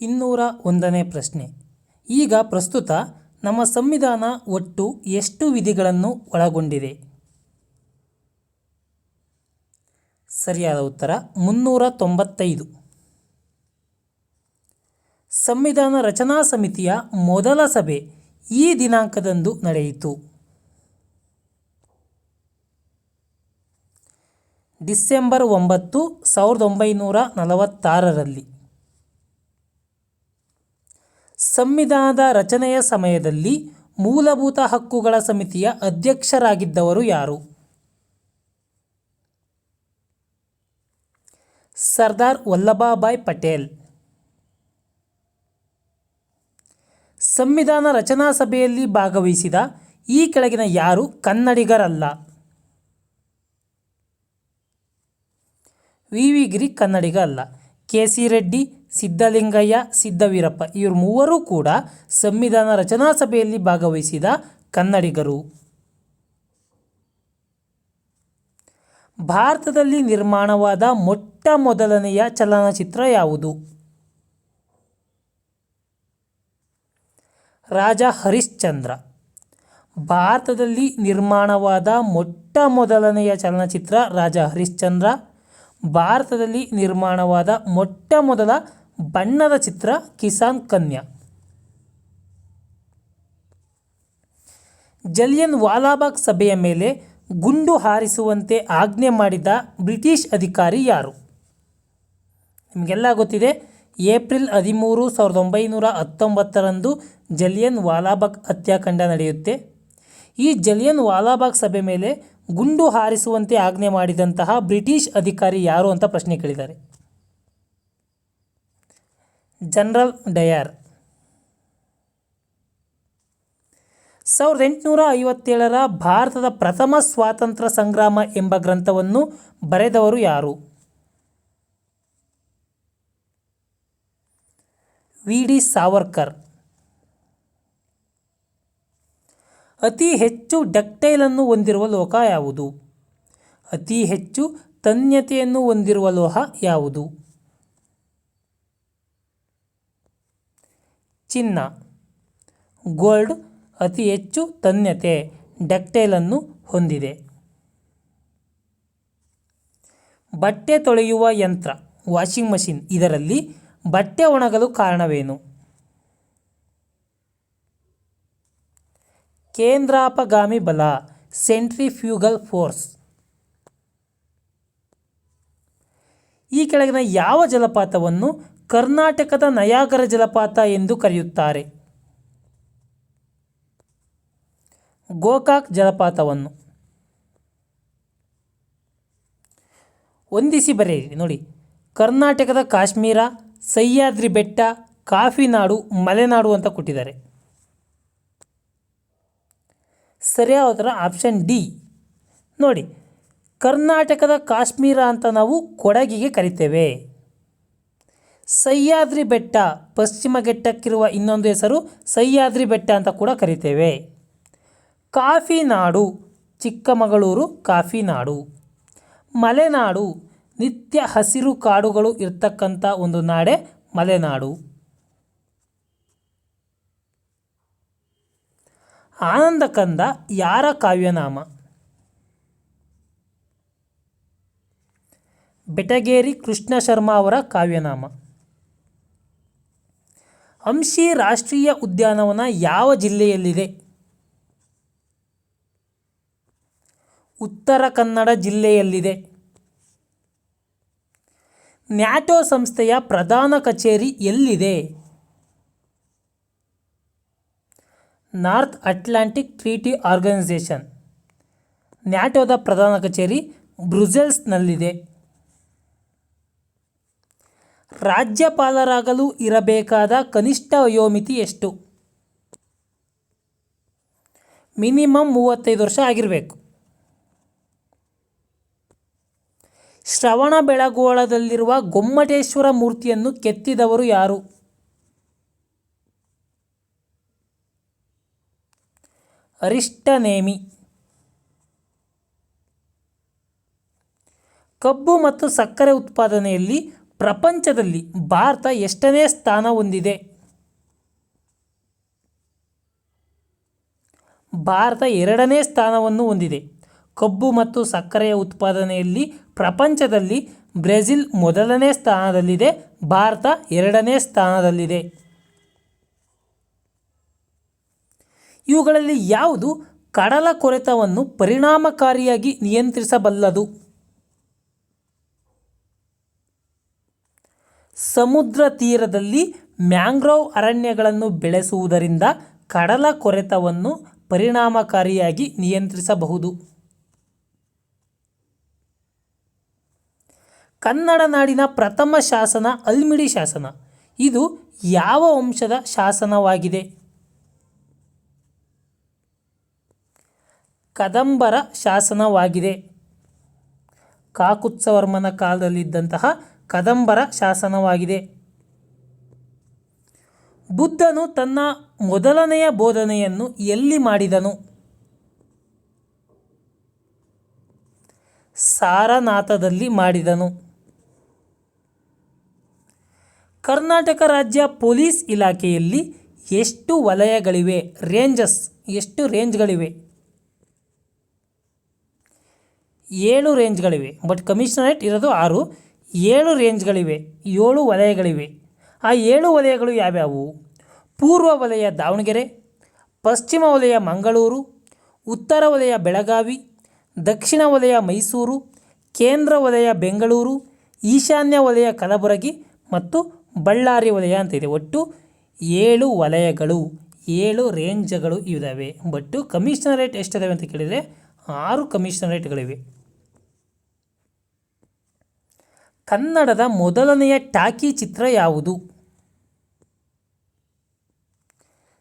ಇನ್ನೂರ ಒಂದನೇ ಪ್ರಶ್ನೆ. ಈಗ ಪ್ರಸ್ತುತ ನಮ್ಮ ಸಂವಿಧಾನ ಒಟ್ಟು ಎಷ್ಟು ವಿಧಿಗಳನ್ನು ಒಳಗೊಂಡಿದೆ? ಸರಿಯಾದ ಉತ್ತರ, ಮುನ್ನೂರ ತೊಂಬತ್ತೈದು. ಸಂವಿಧಾನ ರಚನಾ ಸಮಿತಿಯ ಮೊದಲ ಸಭೆ ಈ ದಿನಾಂಕದಂದು ನಡೆಯಿತು. ಡಿಸೆಂಬರ್ ಒಂಬತ್ತು, ಸಾವಿರದ ಒಂಬೈನೂರ ನಲವತ್ತಾರರಲ್ಲಿ. ಸಂವಿಧಾನದ ರಚನೆಯ ಸಮಯದಲ್ಲಿ ಮೂಲಭೂತ ಹಕ್ಕುಗಳ ಸಮಿತಿಯ ಅಧ್ಯಕ್ಷರಾಗಿದ್ದವರು ಯಾರು? ಸರ್ದಾರ್ ವಲ್ಲಭಾಭಾಯ್ ಪಟೇಲ್. ಸಂವಿಧಾನ ರಚನಾ ಸಭೆಯಲ್ಲಿ ಭಾಗವಹಿಸಿದ ಈ ಕೆಳಗಿನ ಯಾರು? ಕನ್ನಡಿಗರಲ್ಲ. ವಿ. ವಿ. ಗಿರಿ ಕನ್ನಡಿಗ ಅಲ್ಲ. ಕೆ. ಸಿ. ರೆಡ್ಡಿ ಸಿದ್ದಲಿಂಗಯ್ಯ ಸಿದ್ದವೀರಪ್ಪ ಇವರು ಮೂವರೂ ಕೂಡ ಸಂವಿಧಾನ ರಚನಾ ಸಭೆಯಲ್ಲಿ ಭಾಗವಹಿಸಿದ ಕನ್ನಡಿಗರು. ಭಾರತದಲ್ಲಿ ನಿರ್ಮಾಣವಾದ ಮೊಟ್ಟ ಮೊದಲನೆಯ ಚಲನಚಿತ್ರ ಯಾವುದು? ರಾಜ ಹರಿಶ್ಚಂದ್ರ. ಭಾರತದಲ್ಲಿ ನಿರ್ಮಾಣವಾದ ಮೊಟ್ಟ ಮೊದಲನೆಯ ಚಲನಚಿತ್ರ ರಾಜ ಹರಿಶ್ಚಂದ್ರ. ಭಾರತದಲ್ಲಿ ನಿರ್ಮಾಣವಾದ ಮೊಟ್ಟ ಮೊದಲ ಬಣ್ಣದ ಚಿತ್ರ ಕಿಸಾನ್ ಕನ್ಯಾ. ಜಲಿಯನ್ ವಾಲಾಬಾಗ್ ಸಭೆಯ ಮೇಲೆ ಗುಂಡು ಹಾರಿಸುವಂತೆ ಆಜ್ಞೆ ಮಾಡಿದ ಬ್ರಿಟಿಷ್ ಅಧಿಕಾರಿ ಯಾರು? ನಿಮಗೆಲ್ಲ ಗೊತ್ತಿದೆ, ಏಪ್ರಿಲ್ ಹದಿಮೂರು ಸಾವಿರದ ಒಂಬೈನೂರ ಹತ್ತೊಂಬತ್ತರಂದು ಜಲಿಯನ್ ವಾಲಾಬಾಗ್ ಹತ್ಯಾಕಾಂಡ ನಡೆಯುತ್ತೆ. ಈ ಜಲಿಯನ್ ವಾಲಾಬಾಗ್ ಸಭೆ ಮೇಲೆ ಗುಂಡು ಹಾರಿಸುವಂತೆ ಆಜ್ಞೆ ಮಾಡಿದಂತಹ ಬ್ರಿಟಿಷ್ ಅಧಿಕಾರಿ ಯಾರು ಅಂತ ಪ್ರಶ್ನೆ ಕೇಳಿದ್ದಾರೆ. General Dyer. ಸಾವಿರದ ಎಂಟುನೂರ ಐವತ್ತೇಳರ ಭಾರತದ ಪ್ರಥಮ ಸ್ವಾತಂತ್ರ್ಯ ಸಂಗ್ರಾಮ ಎಂಬ ಗ್ರಂಥವನ್ನು ಬರೆದವರು ಯಾರು? ವಿ. ಡಿ. ಸಾವರ್ಕರ್. ಅತಿ ಹೆಚ್ಚು ಡಕ್ಟೈಲನ್ನು ಹೊಂದಿರುವ ಲೋಹ ಯಾವುದು? ಅತಿ ಹೆಚ್ಚು ತನ್ಯತೆಯನ್ನು ಹೊಂದಿರುವ ಲೋಹ ಯಾವುದು? ಚಿನ್ನ. ಗೋಲ್ಡ್ ಅತಿ ಹೆಚ್ಚು ತನ್ಯತೆ ಡಕ್ಟೈಲನ್ನು ಹೊಂದಿದೆ. ಬಟ್ಟೆ ತೊಳೆಯುವ ಯಂತ್ರ, ವಾಷಿಂಗ್ ಮಷಿನ್ ಇದರಲ್ಲಿ ಬಟ್ಟೆ ಒಣಗಲು ಕಾರಣವೇನು? ಕೇಂದ್ರಾಪಗಾಮಿ ಬಲ, ಸೆಂಟ್ರಿಫ್ಯೂಗಲ್ ಫೋರ್ಸ್. ಈ ಕೆಳಗಿನ ಯಾವ ಜಲಪಾತವನ್ನು ಕರ್ನಾಟಕದ ನಯಾಗರ ಜಲಪಾತ ಎಂದು ಕರೆಯುತ್ತಾರೆ. ಗೋಕಾಕ್ ಜಲಪಾತವನ್ನು ಹೊಂದಿಸಿ ಬರೆಯಿರಿ. ನೋಡಿ, ಕರ್ನಾಟಕದ ಕಾಶ್ಮೀರ, ಸಹ್ಯಾದ್ರಿ ಬೆಟ್ಟ ಕಾಫಿ ನಾಡು ಮಲೆನಾಡು ಅಂತ ಕೊಟ್ಟಿದ್ದಾರೆ. ಸರಿಯಾದ ಥರ ಆಪ್ಷನ್ ಡಿ. ನೋಡಿ, ಕರ್ನಾಟಕದ ಕಾಶ್ಮೀರ ಅಂತ ನಾವು ಕೊಡಗಿಗೆ ಕರಿತೇವೆ. ಸಹ್ಯಾದ್ರಿ ಬೆಟ್ಟ, ಪಶ್ಚಿಮ ಘಟ್ಟಕ್ಕಿರುವ ಇನ್ನೊಂದು ಹೆಸರು ಸಹ್ಯಾದ್ರಿ ಬೆಟ್ಟ ಅಂತ ಕೂಡ ಕರಿತೇವೆ. ಕಾಫಿ ನಾಡು ಚಿಕ್ಕಮಗಳೂರು ಕಾಫಿ ನಾಡು ಮಲೆನಾಡು, ನಿತ್ಯ ಹಸಿರು ಕಾಡುಗಳು ಇರ್ತಕ್ಕಂಥ ಒಂದು ನಾಡೆ ಮಲೆನಾಡು. ಆನಂದಕಂದ ಯಾರ ಕಾವ್ಯನಾಮ? ಬೆಟಗೇರಿ ಕೃಷ್ಣ ಶರ್ಮಾ ಅವರ ಕಾವ್ಯನಾಮ. ಅಂಶಿ ರಾಷ್ಟ್ರೀಯ ಉದ್ಯಾನವನ ಯಾವ ಜಿಲ್ಲೆಯಲ್ಲಿದೆ? ಉತ್ತರ ಕನ್ನಡ ಜಿಲ್ಲೆಯಲ್ಲಿದೆ. ನ್ಯಾಟೋ ಸಂಸ್ಥೆಯ ಪ್ರಧಾನ ಕಚೇರಿ ಎಲ್ಲಿದೆ? North Atlantic Treaty Organization. ನ್ಯಾಟೋದ ಪ್ರಧಾನ ಕಚೇರಿ ಬ್ರುಸೆಲ್ಸ್ನಲ್ಲಿದೆ. ರಾಜ್ಯಪಾಲರಾಗಲು ಇರಬೇಕಾದ ಕನಿಷ್ಠ ವಯೋಮಿತಿ ಎಷ್ಟು? ಮಿನಿಮಮ್ ಮೂವತ್ತೈದು ವರ್ಷ ಆಗಿರಬೇಕು. ಶ್ರವಣ ಬೆಳಗೋಳದಲ್ಲಿರುವ ಗೊಮ್ಮಟೇಶ್ವರ ಮೂರ್ತಿಯನ್ನು ಕೆತ್ತಿದವರು ಯಾರು? ಅರಿಷ್ಟನೇಮಿ. ಕಬ್ಬು ಮತ್ತು ಸಕ್ಕರೆ ಉತ್ಪಾದನೆಯಲ್ಲಿ ಪ್ರಪಂಚದಲ್ಲಿ ಭಾರತ ಎಷ್ಟನೇ ಸ್ಥಾನ ಹೊಂದಿದೆ? ಭಾರತ ಎರಡನೇ ಸ್ಥಾನವನ್ನು ಹೊಂದಿದೆ. ಕಬ್ಬು ಮತ್ತು ಸಕ್ಕರೆಯ ಉತ್ಪಾದನೆಯಲ್ಲಿ ಪ್ರಪಂಚದಲ್ಲಿ ಬ್ರೆಜಿಲ್ ಮೊದಲನೇ ಸ್ಥಾನದಲ್ಲಿದೆ, ಭಾರತ ಎರಡನೇ ಸ್ಥಾನದಲ್ಲಿದೆ. ಇವುಗಳಲ್ಲಿ ಯಾವುದು ಕಡಲ ಕೊರೆತವನ್ನು ಪರಿಣಾಮಕಾರಿಯಾಗಿ ನಿಯಂತ್ರಿಸಬಲ್ಲದು? ಸಮುದ್ರ ತೀರದಲ್ಲಿ ಮ್ಯಾಂಗ್ರೋವ್ ಅರಣ್ಯಗಳನ್ನು ಬೆಳೆಸುವುದರಿಂದ ಕಡಲ ಕೊರೆತವನ್ನು ಪರಿಣಾಮಕಾರಿಯಾಗಿ ನಿಯಂತ್ರಿಸಬಹುದು. ಕನ್ನಡ ನಾಡಿನ ಪ್ರಥಮ ಶಾಸನ ಅಲ್ಮಿಡಿ ಶಾಸನ. ಇದು ಯಾವ ವಂಶದ ಶಾಸನವಾಗಿದೆ? ಕದಂಬರ ಶಾಸನವಾಗಿದೆ. ಕಾಕುತ್ಸವರ್ಮನ ಕಾಲದಲ್ಲಿದ್ದಂತಹ ಕದಂಬರ ಶಾಸನವಾಗಿದೆ. ಬುದ್ಧನು ತನ್ನ ಮೊದಲನೆಯ ಬೋಧನೆಯನ್ನು ಎಲ್ಲಿ ಮಾಡಿದನು? ಸಾರನಾಥದಲ್ಲಿ ಮಾಡಿದನು. ಕರ್ನಾಟಕ ರಾಜ್ಯ ಪೊಲೀಸ್ ಇಲಾಖೆಯಲ್ಲಿ ಎಷ್ಟು ವಲಯಗಳಿವೆ? ರೇಂಜಸ್, ಎಷ್ಟು ರೇಂಜ್ಗಳಿವೆ? ಏಳು ರೇಂಜ್ಗಳಿವೆ. ಬಟ್ ಕಮಿಷನರೇಟ್ ಇರೋದು ಆರು. ಏಳು ರೇಂಜ್ಗಳಿವೆ, ಏಳು ವಲಯಗಳಿವೆ. ಆ ಏಳು ವಲಯಗಳು ಯಾವ್ಯಾವು? ಪೂರ್ವ ವಲಯ ದಾವಣಗೆರೆ, ಪಶ್ಚಿಮ ವಲಯ ಮಂಗಳೂರು, ಉತ್ತರ ವಲಯ ಬೆಳಗಾವಿ, ದಕ್ಷಿಣ ವಲಯ ಮೈಸೂರು, ಕೇಂದ್ರ ವಲಯ ಬೆಂಗಳೂರು, ಈಶಾನ್ಯ ವಲಯ ಕಲಬುರಗಿ ಮತ್ತು ಬಳ್ಳಾರಿ ವಲಯ ಅಂತ ಇದೆ. ಒಟ್ಟು ಏಳು ವಲಯಗಳು, ಏಳು ರೇಂಜ್ಗಳು ಇದ್ದಾವೆ ಬಟ್ಟು ಕಮಿಷನರೇಟ್ ಎಷ್ಟಿದಾವೆ ಅಂತ ಕೇಳಿದರೆ ಆರು ಕಮಿಷನರೇಟ್ಗಳಿವೆ. ಕನ್ನಡದ ಮೊದಲನೆಯ ಟಾಕಿ ಚಿತ್ರ ಯಾವುದು?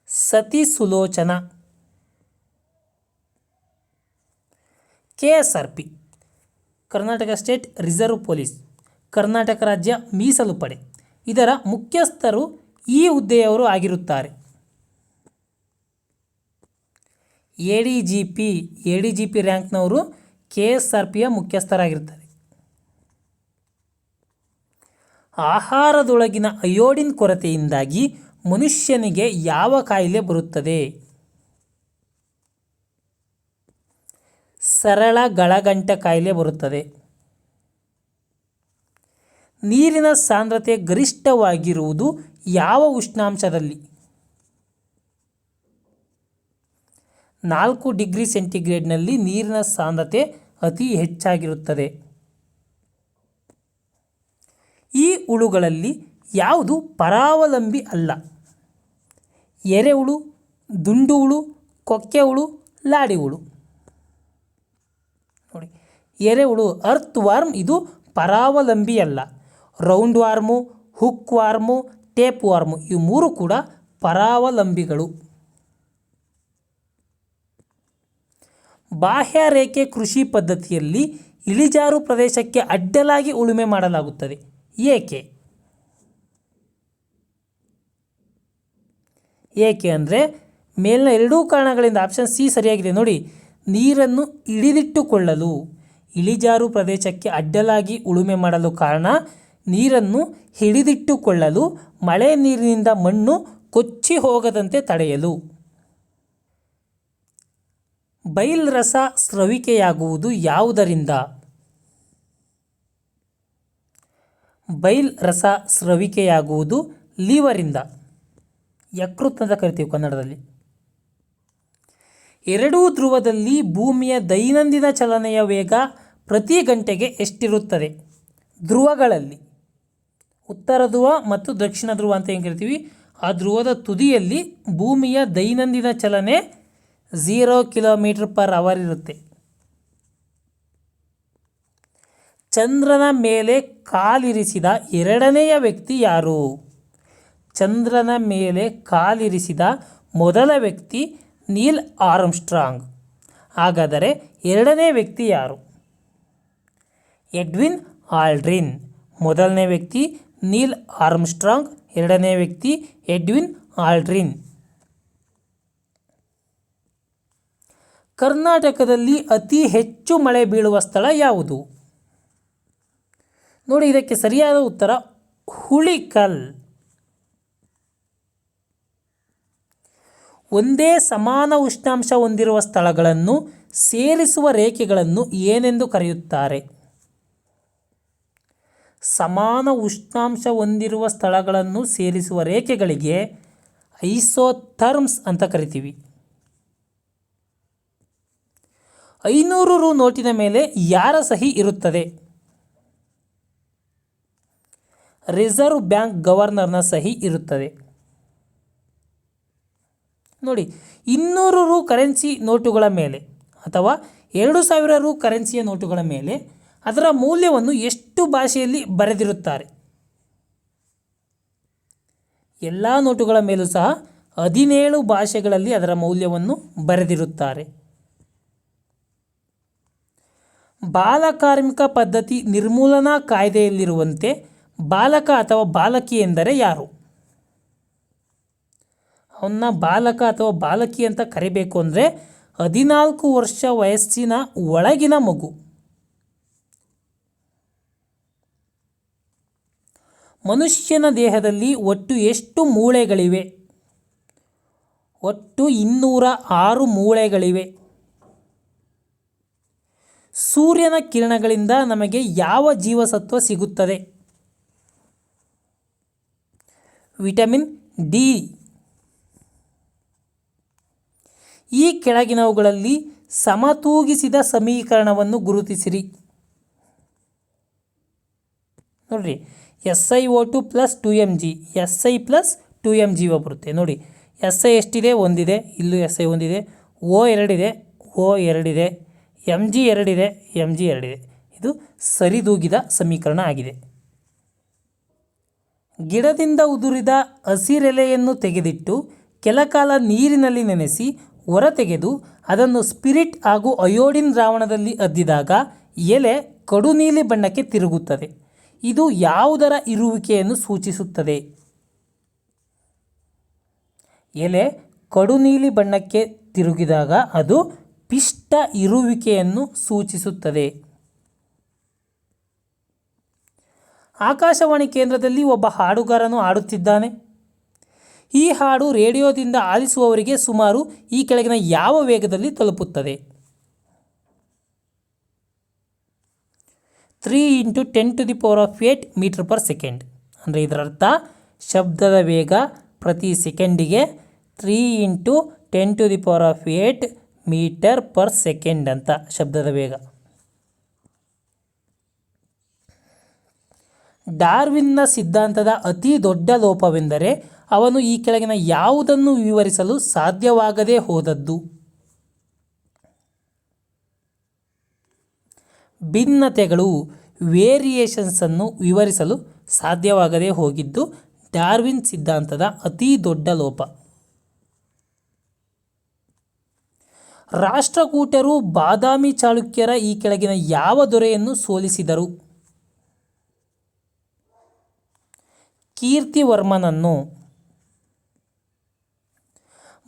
Sati Sulochana. K S R P Karnataka State Reserve Police. Karnataka ರಾಜ್ಯ ಮೀಸಲು ಪಡೆ. ಇದರ ಮುಖ್ಯಸ್ಥರು ಈ ಹುದ್ದೆಯವರು ಆಗಿರುತ್ತಾರೆ. A D G P A D G P ರ್ಯಾಂಕ್ನವರು K S R ಪಿಯ ಮುಖ್ಯಸ್ಥರಾಗಿರ್ತಾರೆ ಆಹಾರದೊಳಗಿನ ಅಯೋಡಿನ್ ಕೊರತೆಯಿಂದಾಗಿ ಮನುಷ್ಯನಿಗೆ ಯಾವ ಕಾಯಿಲೆ ಬರುತ್ತದೆ? ಸರಳ ಗಳಗಂಟ ಕಾಯಿಲೆ ಬರುತ್ತದೆ. ನೀರಿನ ಸಾಂದ್ರತೆ ಗರಿಷ್ಠವಾಗಿರುವುದು ಯಾವ ಉಷ್ಣಾಂಶದಲ್ಲಿ? ನಾಲ್ಕು ಡಿಗ್ರಿ ಸೆಂಟಿಗ್ರೇಡ್ನಲ್ಲಿ ನೀರಿನ ಸಾಂದ್ರತೆ ಅತಿ ಹೆಚ್ಚಾಗಿರುತ್ತದೆ. ಈ ಹುಳುಗಳಲ್ಲಿ ಯಾವುದು ಪರಾವಲಂಬಿ ಅಲ್ಲ. ಎರೆಹುಳು ದುಂಡು ಹುಳು ಕೊಕ್ಕೆ ಹುಳು ಲಾಡಿ ಹುಳು ನೋಡಿ ಎರೆಹುಳು ಅರ್ತ್ ವಾರ್ಮ್ ಇದು ಪರಾವಲಂಬಿ ಅಲ್ಲ. Round worm, hook worm, tape worm ಇವು ಮೂರು ಕೂಡ ಪರಾವಲಂಬಿಗಳು. ಬಾಹ್ಯರೇಖೆ ಕೃಷಿ ಪದ್ಧತಿಯಲ್ಲಿ ಇಳಿಜಾರು ಪ್ರದೇಶಕ್ಕೆ ಅಡ್ಡಲಾಗಿ ಉಳುಮೆ ಮಾಡಲಾಗುತ್ತದೆ. ಏಕೆ? ಏಕೆ ಅಂದರೆ ಮೇಲಿನ ಎರಡೂ ಕಾರಣಗಳಿಂದ ಆಪ್ಷನ್ ಸಿ ಸರಿಯಾಗಿದೆ. ನೋಡಿ, ನೀರನ್ನು ಹಿಡಿದಿಟ್ಟುಕೊಳ್ಳಲು ಇಳಿಜಾರು ಪ್ರದೇಶಕ್ಕೆ ಅಡ್ಡಲಾಗಿ ಉಳುಮೆ ಮಾಡಲು ಕಾರಣ ನೀರನ್ನು ಹಿಡಿದಿಟ್ಟುಕೊಳ್ಳಲು ಮಳೆ ನೀರಿನಿಂದ ಮಣ್ಣು ಕೊಚ್ಚಿ ಹೋಗದಂತೆ ತಡೆಯಲು. ಬೈಲ್ ರಸ ಸ್ರವಿಕೆಯಾಗುವುದು ಯಾವುದರಿಂದ? ಬೈಲ್ ರಸ ಸ್ರವಿಕೆಯಾಗುವುದು ಲಿವರಿಂದ. ಯಕೃತ್ ಅಂತ ಕರಿತೀವಿ ಕನ್ನಡದಲ್ಲಿ. ಎರಡೂ ಧ್ರುವದಲ್ಲಿ ಭೂಮಿಯ ದೈನಂದಿನ ಚಲನೆಯ ವೇಗ ಪ್ರತಿ ಗಂಟೆಗೆ ಎಷ್ಟಿರುತ್ತದೆ? ಧ್ರುವಗಳಲ್ಲಿ. ಉತ್ತರ ಧ್ರುವ ಮತ್ತು ದಕ್ಷಿಣ ಧ್ರುವ ಅಂತ ಏನು ಕರಿತೀವಿ? ಆ ಧ್ರುವದ ತುದಿಯಲ್ಲಿ ಭೂಮಿಯ ದೈನಂದಿನ ಚಲನೆ ಝೀರೋ ಕಿಲೋಮೀಟ್ರ್ ಪರ್ ಅವರ್ ಇರುತ್ತೆ. ಚಂದ್ರನ ಮೇಲೆ ಕಾಲಿರಿಸಿದ ಎರಡನೆಯ ವ್ಯಕ್ತಿ ಯಾರು? ಚಂದ್ರನ ಮೇಲೆ ಕಾಲಿರಿಸಿದ ಮೊದಲ ವ್ಯಕ್ತಿ ನೀಲ್ ಆರ್ಮ್ಸ್ಟ್ರಾಂಗ್. ಹಾಗಾದರೆ ಎರಡನೇ ವ್ಯಕ್ತಿ ಯಾರು? Edwin Aldrin. ಮೊದಲನೇ ವ್ಯಕ್ತಿ ನೀಲ್ ಆರ್ಮ್ಸ್ಟ್ರಾಂಗ್, ಎರಡನೇ ವ್ಯಕ್ತಿ ಎಡ್ವಿನ್ ಆಲ್ಡ್ರಿನ್. ಕರ್ನಾಟಕದಲ್ಲಿ ಅತಿ ಹೆಚ್ಚು ಮಳೆ ಬೀಳುವ ಸ್ಥಳ ಯಾವುದು? ನೋಡಿ, ಇದಕ್ಕೆ ಸರಿಯಾದ ಉತ್ತರ, ಹುಳಿಕಲ್. ಒಂದೇ ಸಮಾನ ಉಷ್ಣಾಂಶ ಹೊಂದಿರುವ ಸ್ಥಳಗಳನ್ನು ಸೇರಿಸುವ ರೇಖೆಗಳನ್ನು ಏನೆಂದು ಕರೆಯುತ್ತಾರೆ? ಸಮಾನ ಉಷ್ಣಾಂಶ ಹೊಂದಿರುವ ಸ್ಥಳಗಳನ್ನು ಸೇರಿಸುವ ರೇಖೆಗಳಿಗೆ ಐಸೋಥರ್ಮ್ಸ್ ಅಂತ ಕರಿತೀವಿ. ಐನೂರು ರು ನೋಟಿನ ಮೇಲೆ ಯಾರ ಸಹಿ ಇರುತ್ತದೆ? ರಿಸರ್ವ್ ಬ್ಯಾಂಕ್ ಗವರ್ನರ್ನ ಸಹಿ ಇರುತ್ತದೆ. ನೋಡಿ, ಇನ್ನೂರು ರು ಕರೆನ್ಸಿ ನೋಟುಗಳ ಮೇಲೆ ಅಥವಾ ಎರಡು ಸಾವಿರ ರು ಕರೆನ್ಸಿಯ ನೋಟುಗಳ ಮೇಲೆ ಅದರ ಮೌಲ್ಯವನ್ನು ಎಷ್ಟು ಭಾಷೆಯಲ್ಲಿ ಬರೆದಿರುತ್ತಾರೆ? ಎಲ್ಲ ನೋಟುಗಳ ಮೇಲೂ ಸಹ ಹದಿನೇಳು ಭಾಷೆಗಳಲ್ಲಿ ಅದರ ಮೌಲ್ಯವನ್ನು ಬರೆದಿರುತ್ತಾರೆ. ಬಾಲಕಾರ್ಮಿಕ ಪದ್ಧತಿ ನಿರ್ಮೂಲನಾ ಕಾಯ್ದೆಯಲ್ಲಿರುವಂತೆ ಬಾಲಕ ಅಥವಾ ಬಾಲಕಿ ಎಂದರೆ ಯಾರು? ಅವನ್ನ ಬಾಲಕ ಅಥವಾ ಬಾಲಕಿ ಅಂತ ಕರಿಬೇಕು ಅಂದರೆ ಹದಿನಾಲ್ಕು ವರ್ಷ ವಯಸ್ಸಿನ ಒಳಗಿನ ಮಗು. ಮನುಷ್ಯನ ದೇಹದಲ್ಲಿ ಒಟ್ಟು ಎಷ್ಟು ಮೂಳೆಗಳಿವೆ? ಒಟ್ಟು ಇನ್ನೂರ ಆರು ಮೂಳೆಗಳಿವೆ. ಸೂರ್ಯನ ಕಿರಣಗಳಿಂದ ನಮಗೆ ಯಾವ ಜೀವಸತ್ವ ಸಿಗುತ್ತದೆ? Vitamin D. ಈ ಕೆಳಗಿನವುಗಳಲ್ಲಿ ಸಮತೂಗಿಸಿದ ಸಮೀಕರಣವನ್ನು ಗುರುತಿಸಿರಿ. ನೋಡಿರಿ, S I O two plus two M G, S I plus two M G ಬರುತ್ತೆ. ನೋಡಿ, ಎಸ್ ಐ ಎಷ್ಟಿದೆ? ಒಂದಿದೆ. ಇಲ್ಲೂ ಎಸ್ ಐ ಒಂದಿದೆ. ಓ ಎರಡಿದೆ. ಓ ಎರಡಿದೆ. ಎಂ ಜಿ ಎರಡಿದೆ. ಎಂ ಜಿ ಎರಡಿದೆ. ಇದು ಸರಿದೂಗಿದ ಸಮೀಕರಣ ಆಗಿದೆ. ಗಿಡದಿಂದ ಉದುರಿದ ಹಸಿರೆಲೆಯನ್ನು ತೆಗೆದಿಟ್ಟು ಕೆಲಕಾಲ ನೀರಿನಲ್ಲಿ ನೆನೆಸಿ ಹೊರತೆಗೆದು ಅದನ್ನು ಸ್ಪಿರಿಟ್ ಹಾಗೂ ಅಯೋಡಿನ್ ದ್ರಾವಣದಲ್ಲಿ ಅದ್ದಿದಾಗ ಎಲೆ ಕಡು ನೀಲಿ ಬಣ್ಣಕ್ಕೆ ತಿರುಗುತ್ತದೆ. ಇದು ಯಾವುದರ ಇರುವಿಕೆಯನ್ನು ಸೂಚಿಸುತ್ತದೆ? ಎಲೆ ಕಡು ನೀಲಿ ಬಣ್ಣಕ್ಕೆ ತಿರುಗಿದಾಗ ಅದು ಪಿಷ್ಟ ಇರುವಿಕೆಯನ್ನು ಸೂಚಿಸುತ್ತದೆ. ಆಕಾಶವಾಣಿ ಕೇಂದ್ರದಲ್ಲಿ ಒಬ್ಬ ಹಾಡುಗಾರನು ಹಾಡುತ್ತಿದ್ದಾನೆ. ಈ ಹಾಡು ರೇಡಿಯೋದಿಂದ ಆಲಿಸುವವರಿಗೆ ಸುಮಾರು ಈ ಕೆಳಗಿನ ಯಾವ ವೇಗದಲ್ಲಿ ತಲುಪುತ್ತದೆ? Three into ten to the power of eight metre per second. ಅಂದರೆ ಇದರರ್ಥ ಶಬ್ದದ ವೇಗ ಪ್ರತಿ ಸೆಕೆಂಡಿಗೆ three into ten to the power of eight metre per second ಅಂತ ಶಬ್ದದ ವೇಗ. ಡಾರ್ವಿನ್ನ ಸಿದ್ಧಾಂತದ ಅತಿ ದೊಡ್ಡ ಲೋಪವೆಂದರೆ ಅವನು ಈ ಕೆಳಗಿನ ಯಾವುದನ್ನು ವಿವರಿಸಲು ಸಾಧ್ಯವಾಗದೇ ಹೋದದ್ದು. ಭಿನ್ನತೆಗಳು, ವೇರಿಯೇಷನ್ಸನ್ನು ವಿವರಿಸಲು ಸಾಧ್ಯವಾಗದೇ ಹೋಗಿದ್ದು, ಡಾರ್ವಿನ್ ಸಿದ್ಧಾಂತದ ಅತಿ ದೊಡ್ಡ ಲೋಪ. ರಾಷ್ಟ್ರಕೂಟರು ಬಾದಾಮಿ ಚಾಳುಕ್ಯರ ಈ ಕೆಳಗಿನ ಯಾವ ದೊರೆಯನ್ನು ಸೋಲಿಸಿದರು? ಕೀರ್ತಿವರ್ಮನನ್ನು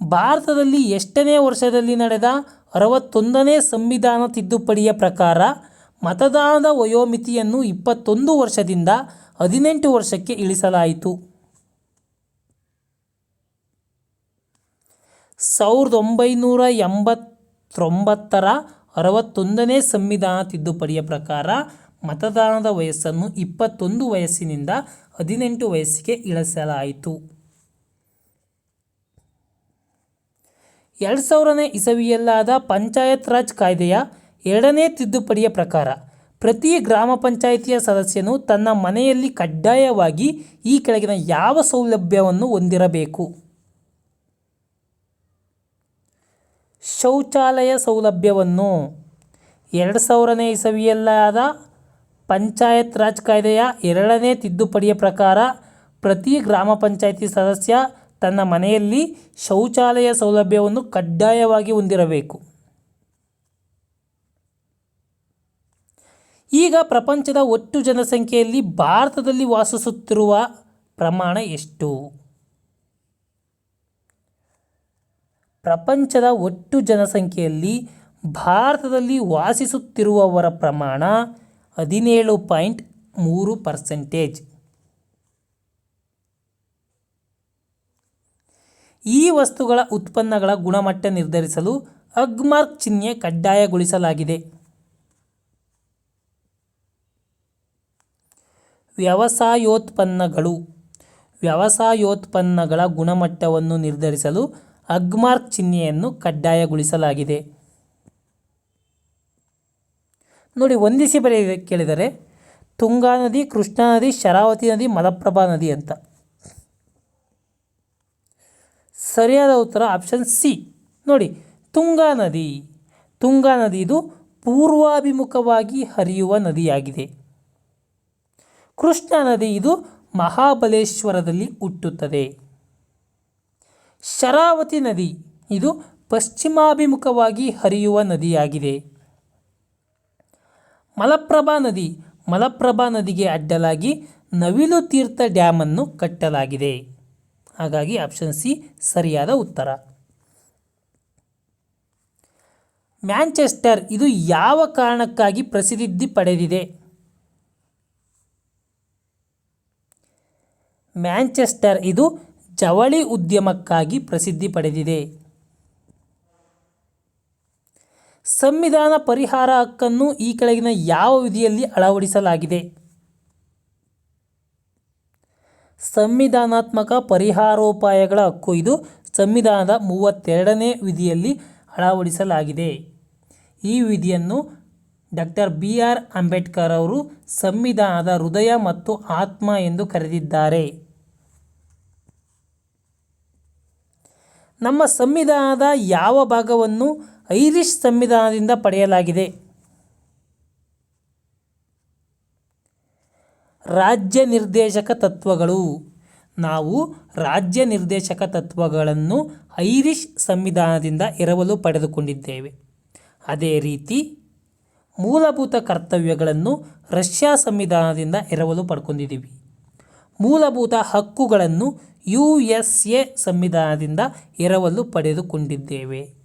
ಭಾರತದಲ್ಲಿ ಎಷ್ಟನೇ ವರ್ಷದಲ್ಲಿ ನಡೆದ ಅರವತ್ತೊಂದನೇ ಸಂವಿಧಾನ ತಿದ್ದುಪಡಿಯ ಪ್ರಕಾರ ಮತದಾನದ ವಯೋಮಿತಿಯನ್ನು ಇಪ್ಪತ್ತೊಂದು ವರ್ಷದಿಂದ ಹದಿನೆಂಟು ವರ್ಷಕ್ಕೆ ಇಳಿಸಲಾಯಿತು. ಸಾವಿರದ ಒಂಬೈನೂರ ಎಂಬತ್ತೊಂಬತ್ತರ ಅರವತ್ತೊಂದನೇ ಸಂವಿಧಾನ ತಿದ್ದುಪಡಿಯ ಪ್ರಕಾರ ಮತದಾನದ ವಯಸ್ಸನ್ನು ಇಪ್ಪತ್ತೊಂದು ವಯಸ್ಸಿನಿಂದ ಹದಿನೆಂಟು ವಯಸ್ಸಿಗೆ ಇಳಿಸಲಾಯಿತು. ಎರಡು ಸಾವಿರನೇ ಇಸವಿಯಲ್ಲಾದ ಪಂಚಾಯತ್ ರಾಜ್ ಕಾಯ್ದೆಯ ಎರಡನೇ ತಿದ್ದುಪಡಿಯ ಪ್ರಕಾರ ಪ್ರತಿ ಗ್ರಾಮ ಪಂಚಾಯಿತಿಯ ಸದಸ್ಯನು ತನ್ನ ಮನೆಯಲ್ಲಿ ಕಡ್ಡಾಯವಾಗಿ ಈ ಕೆಳಗಿನ ಯಾವ ಸೌಲಭ್ಯವನ್ನು ಹೊಂದಿರಬೇಕು? ಶೌಚಾಲಯ ಸೌಲಭ್ಯವನ್ನು. ಎರಡು ಸಾವಿರನೇ ಇಸವಿಯಲ್ಲಾದ ಪಂಚಾಯತ್ ರಾಜ್ ಕಾಯ್ದೆಯ ಎರಡನೇ ತಿದ್ದುಪಡಿಯ ಪ್ರಕಾರ ಪ್ರತಿ ಗ್ರಾಮ ಪಂಚಾಯಿತಿ ಸದಸ್ಯ ತನ್ನ ಮನೆಯಲ್ಲಿ ಶೌಚಾಲಯ ಸೌಲಭ್ಯವನ್ನು ಕಡ್ಡಾಯವಾಗಿ ಹೊಂದಿರಬೇಕು. ಈಗ ಪ್ರಪಂಚದ ಒಟ್ಟು ಜನಸಂಖ್ಯೆಯಲ್ಲಿ ಭಾರತದಲ್ಲಿ ವಾಸಿಸುತ್ತಿರುವ ಪ್ರಮಾಣ ಎಷ್ಟು? ಪ್ರಪಂಚದ ಒಟ್ಟು ಜನಸಂಖ್ಯೆಯಲ್ಲಿ ಭಾರತದಲ್ಲಿ ವಾಸಿಸುತ್ತಿರುವವರ ಪ್ರಮಾಣ ಹದಿನೇಳು ಪಾಯಿಂಟ್ ಮೂರು ಪರ್ಸೆಂಟೇಜ್. ಈ ವಸ್ತುಗಳ ಉತ್ಪನ್ನಗಳ ಗುಣಮಟ್ಟ ನಿರ್ಧರಿಸಲು ಅಗ್ಮಾರ್ಕ್ ಚಿಹ್ನೆ ಕಡ್ಡಾಯಗೊಳಿಸಲಾಗಿದೆ. ವ್ಯವಸಾಯೋತ್ಪನ್ನಗಳು. ವ್ಯವಸಾಯೋತ್ಪನ್ನಗಳ ಗುಣಮಟ್ಟವನ್ನು ನಿರ್ಧರಿಸಲು ಅಗ್ಮಾರ್ಕ್ ಚಿಹ್ನೆಯನ್ನು ಕಡ್ಡಾಯಗೊಳಿಸಲಾಗಿದೆ. ನೋಡಿ ಹೊಂದಿಸಿ ಬರೆಯ ಕೇಳಿದರೆ. ತುಂಗಾ ನದಿ, ಕೃಷ್ಣಾ ನದಿ, ಶರಾವತಿ ನದಿ, ಮಲಪ್ರಭಾ ನದಿ ಅಂತ. ಸರಿಯಾದ ಉತ್ತರ ಆಪ್ಷನ್ ಸಿ. ನೋಡಿ, ತುಂಗಾ ನದಿ. ತುಂಗಾ ನದಿ ಇದು ಪೂರ್ವಾಭಿಮುಖವಾಗಿ ಹರಿಯುವ ನದಿಯಾಗಿದೆ. ಕೃಷ್ಣಾ ನದಿ ಇದು ಮಹಾಬಲೇಶ್ವರದಲ್ಲಿ ಹುಟ್ಟುತ್ತದೆ. ಶರಾವತಿ ನದಿ ಇದು ಪಶ್ಚಿಮಾಭಿಮುಖವಾಗಿ ಹರಿಯುವ ನದಿಯಾಗಿದೆ. ಮಲಪ್ರಭಾ ನದಿ, ಮಲಪ್ರಭಾ ನದಿಗೆ ಅಡ್ಡಲಾಗಿ ನವಿಲು ತೀರ್ಥ ಡ್ಯಾಮನ್ನು ಕಟ್ಟಲಾಗಿದೆ. ಹಾಗಾಗಿ ಆಪ್ಷನ್ ಸಿ ಸರಿಯಾದ ಉತ್ತರ. ಮ್ಯಾಂಚೆಸ್ಟರ್ ಇದು ಯಾವ ಕಾರಣಕ್ಕಾಗಿ ಪ್ರಸಿದ್ಧಿ ಪಡೆದಿದೆ? ಮ್ಯಾಂಚೆಸ್ಟರ್ ಇದು ಜವಳಿ ಉದ್ಯಮಕ್ಕಾಗಿ ಪ್ರಸಿದ್ಧಿ ಪಡೆದಿದೆ. ಸಂವಿಧಾನ ಪರಿಹಾರ ಹಕ್ಕನ್ನು ಈ ಕೆಳಗಿನ ಯಾವ ವಿಧಿಯಲ್ಲಿ ಅಳವಡಿಸಲಾಗಿದೆ? ಸಂವಿಧಾನಾತ್ಮಕ ಪರಿಹಾರೋಪಾಯಗಳ ಹಕ್ಕು ಇದು ಸಂವಿಧಾನದ ಮೂವತ್ತೆರಡನೇ ವಿಧಿಯಲ್ಲಿ ಅಳವಡಿಸಲಾಗಿದೆ. ಈ ವಿಧಿಯನ್ನು ಡಾಕ್ಟರ್ ಬಿ ಆರ್ ಅಂಬೇಡ್ಕರ್ ಅವರು ಸಂವಿಧಾನದ ಹೃದಯ ಮತ್ತು ಆತ್ಮ ಎಂದು ಕರೆದಿದ್ದಾರೆ. ನಮ್ಮ ಸಂವಿಧಾನದ ಯಾವ ಭಾಗವನ್ನು ಐರಿಷ್ ಸಂವಿಧಾನದಿಂದ ಪಡೆಯಲಾಗಿದೆ. ರಾಜ್ಯ ನಿರ್ದೇಶಕ ತತ್ವಗಳು. ನಾವು ರಾಜ್ಯ ನಿರ್ದೇಶಕ ತತ್ವಗಳನ್ನು ಐರಿಷ್ ಸಂವಿಧಾನದಿಂದ ಎರವಲು ಪಡೆದುಕೊಂಡಿದ್ದೇವೆ. ಅದೇ ರೀತಿ ಮೂಲಭೂತ ಕರ್ತವ್ಯಗಳನ್ನು ರಷ್ಯಾ ಸಂವಿಧಾನದಿಂದ ಎರವಲು ಪಡ್ಕೊಂಡಿದ್ದೀವಿ. ಮೂಲಭೂತ ಹಕ್ಕುಗಳನ್ನು ಯು ಎಸ್ ಎ ಸಂವಿಧಾನದಿಂದ ಎರವಲು ಪಡೆದುಕೊಂಡಿದ್ದೇವೆ.